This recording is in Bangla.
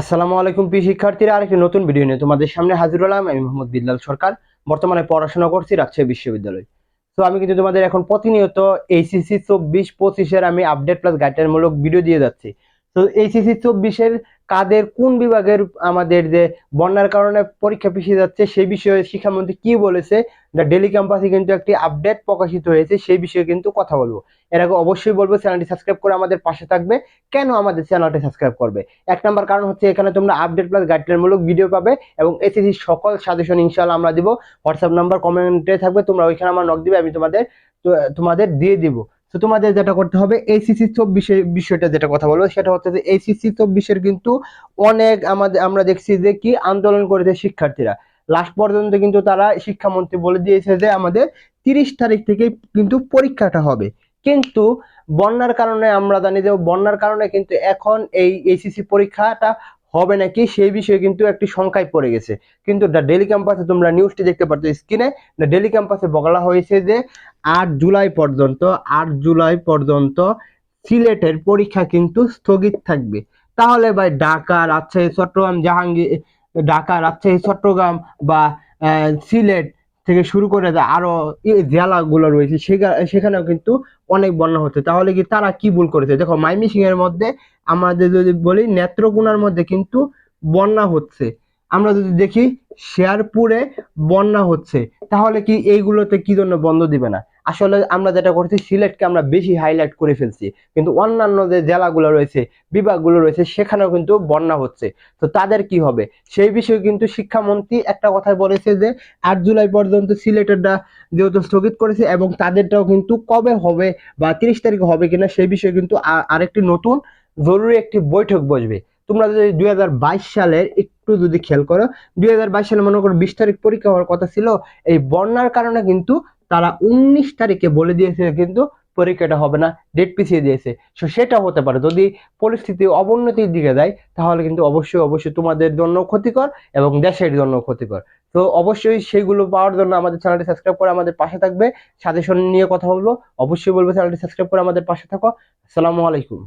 আসসালামু আলাইকুম প্রিয় শিক্ষার্থীরা, আরেকটি নতুন ভিডিও নিয়ে তোমাদের সামনে হাজির হলাম। আমি মোহাম্মদ বিল্লাল সরকার, বর্তমানে পড়াশোনা করছি রাজশাহী বিশ্ববিদ্যালয়। তো আমি কিন্তু তোমাদের এখন প্রতিনিয়ত এইচএসসি চব্বিশ পঁচিশের আমি আপডেট প্লাস গাইডলাইন মূলক ভিডিও দিয়ে যাচ্ছি। তো এইচএসসি চব্বিশের কাদের কোন বিভাগের আমাদের যে বন্যার কারণে পরীক্ষা পিছিয়ে যাচ্ছে সেই বিষয়ে শিক্ষামন্ত্রী কি বলেছে? দ্য ডেলি ক্যাম্পাসে কিন্তু একটি আপডেট প্রকাশিত হয়েছে, সেই বিষয়ে কিন্তু কথা বলব। এর আগে অবশ্যই বলব, চ্যানেলটি সাবস্ক্রাইব করে আমাদের পাশে থাকবে। কেন আমাদের চ্যানেলটি সাবস্ক্রাইব করবে? এক নম্বর কারণ হচ্ছে এখানে তোমরা আপডেট প্লাস গাইডলাইন মূলক ভিডিও পাবে এবং এসএসসি সকল সাজেশন ইনশাআল্লাহ আমরা দিব। হোয়াটসঅ্যাপ নাম্বার কমেন্টে থাকবে, তোমরা ওইখানে আমার নক দিবে, আমি তোমাদের তোমাদের দিয়ে দিব। তো তোমাদের যেটা করতে হবে এইসিসি চব্বিশের বিষয়টা যেটা কথা বলব, সেটা হচ্ছে যে এইসিসি চব্বিশের কিন্তু অনেক আমাদের, আমরা দেখছি যে কি আন্দোলন করেছে শিক্ষার্থীরা। লাস্ট পর্যন্ত কিন্তু তারা শিক্ষামন্ত্রী বলে দিয়েছে যে আমাদের তিরিশ তারিখ থেকে কিন্তু পরীক্ষাটা হবে। কিন্তু বন্যার কারণে, আমরা জানি যে বন্যার কারণে কিন্তু এখন এই এইসিসি পরীক্ষাটা হবে নাকি সেই বিষয়ে কিন্তু একটি শঙ্কায় পড়ে গেছে। কিন্তু দ্য ডেলি ক্যাম্পাসে তোমরা নিউজটি দেখতে পাচ্ছ স্ক্রিনে দ্য ডেলি ক্যাম্পাসে বলা হয়েছে যে, আট জুলাই পর্যন্ত, আট জুলাই পর্যন্ত সিলেটের পরীক্ষা কিন্তু স্থগিত থাকবে। তাহলে ভাই ঢাকা, রাজশাহী, চট্টগ্রাম, জাহাঙ্গীর, ঢাকা, রাজশাহী, চট্টগ্রাম বা সিলেট থেকে শুরু করে যে আরও জেলাগুলো রয়েছে সেখানেও কিন্তু অনেক বন্যা হচ্ছে। তাহলে কি তারা কি ভুল করেছে? দেখো মাইমিসিং এর মধ্যে আমাদের যদি বলি, নেত্রকোনার মধ্যে কিন্তু বন্যা হচ্ছে। আমরা যদি দেখি, শেয়ারপুরে বন্যা হচ্ছে। তাহলে কি এইগুলোতে কি জন্য বন্ধ দিবে না? আসলে আমরা যেটা করছি, সিলেটকে আমরা বেশি হাইলাইট করে ফেলছি। কিন্তু অন্যান্য যে জেলাগুলো রয়েছে, বিভাগগুলো রয়েছে, সেখানেও কিন্তু বন্যা হচ্ছে। তো তাদের কি হবে? সেই বিষয়ে কিন্তু শিক্ষামন্ত্রী একটা কথাই বলেছে যে, আট জুলাই পর্যন্ত সিলেটেরটা যেহেতু স্থগিত করেছে এবং তাদেরটাও কিন্তু কবে হবে বা তিরিশ তারিখে হবে কিনা, সেই বিষয়ে কিন্তু আরেকটি নতুন জরুরি একটি বৈঠক বসবে। তোমরা যদি দুই হাজার বাইশ সালের একটু যদি খেয়াল করো, দুই হাজার বাইশ সালে মনে করো বিশ তারিখ পরীক্ষা হওয়ার কথা ছিল, এই বন্যার কারণে কিন্তু তারা উনিশ তারিখে বলে দিয়েছে কিন্তু পরীক্ষাটা হবে না ডেট পিছিয়ে দিয়েছে। সো সেটা হতে পারে। যদি পরিস্থিতি অবনতির দিকে যায়, তাহলে কিন্তু অবশ্যই অবশ্যই তোমাদের জন্য ক্ষতিকর এবং দেশের জন্য ক্ষতিকর। তো অবশ্যই সেইগুলো পাওয়ার জন্য আমাদের চ্যানেলটি সাবস্ক্রাইব করে আমাদের পাশে থাকবে। সাজেশন নিয়ে কথা বলব। অবশ্যই বলব চ্যানেলটি সাবস্ক্রাইব করে আমাদের পাশে থাকো। আসসালামু আলাইকুম।